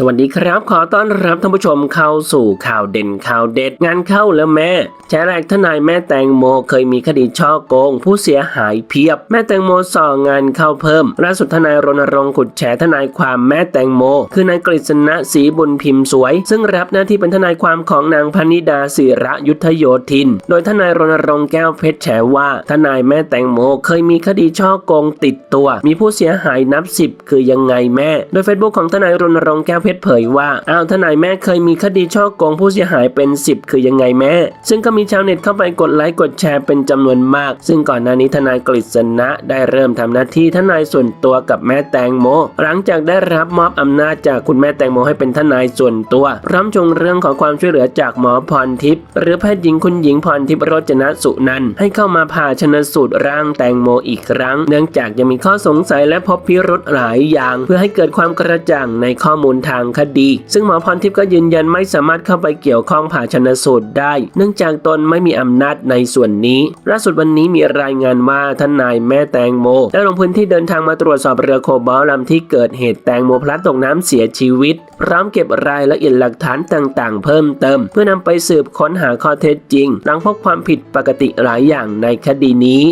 สวัสดีครับ ขอต้อนรับท่านผู้ชมเข้าสู่ข่าวเด่นข่าวเด็ดงานเข้าแล้วแม่แฉแรกทนายแม่แตงโมเคยมีคดีช่อโกง ผู้เสียหายเพียบ แม่แตงโมส่องานเข้าเพิ่มล่าสุดทนายรณรงค์ขุดแฉทนายความแม่แตงโม คือนายกฤษณะศรีบุญพิมพ์สวย ซึ่งรับหน้าที่เป็นทนายความของนางพนิดาศิระยุทธโยธิน โดยทนายรณรงค์แก้วเพชรแฉว่าทนายแม่แตงโมเคยมีคดีช่อโกงติดตัว มีผู้เสียหายนับสิบคือยังไงแม่ โดย Facebook ของทนายรณรงค์แก้วชรเผยว่า อ้าวทนายแม่เคยมีคดีช่อโกงผู้เสียหายเป็น 10 คือยังไงแม่ ซึ่งก็มีชาวเน็ตเข้าไปกดไลค์กดแชร์เป็นจำนวนมาก ซึ่งก่อนหน้านี้ทนายกฤษณะได้เริ่มทำหน้าที่ทนายส่วนตัวกับแม่แตงโม หลังจากได้รับมอบอำนาจจากคุณแม่แตงโมให้เป็นทนายส่วนตัว พร้อมชงเรื่องของความช่วยเหลือจากหมอพรทิพย์หรือแพทย์หญิงคุณหญิงพรทิพย์โรจนสุนันท์ให้เข้ามาผ่าชนสูตรร่างแตงโมอีกครั้ง เนื่องจากยังมีข้อสงสัยและพบพิรุธหลายอย่าง เพื่อให้เกิดความกระจ่างในข้อมูลทางางคดี ซึ่งหมอพรทิพย์ก็ยืนยันไม่สามารถเข้าไปเกี่ยวข้องผ่าชนสูตรได้ เนื่องจากตนไม่มีอำนาจในส่วนนี้ล่าสุดวันนี้มีรายงานว่าทนายแม่แตงโมได้ลงพื้นที่เดินทางมาตรวจสอบเรือโคบอลลำที่เกิดเหตุแตงโมพลัดตกน้ำเสียชีวิต พร้อมเก็บรายละเอียดหลักฐานต่างๆ เพิ่มเติม เพื่อนำไปสืบค้นหาข้อเท็จจริง หลังพบความผิดปกติหลายอย่างในคดีนี้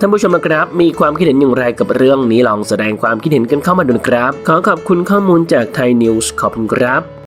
ท่านผู้ชมนะครับ มีความคิดเห็นอย่างไรกับเรื่องนี้ลองแสดงความคิดเห็นกันเข้ามาดูนะครับ ขอขอบคุณข้อมูลจากไทยนิวส์ขอบคุณครับ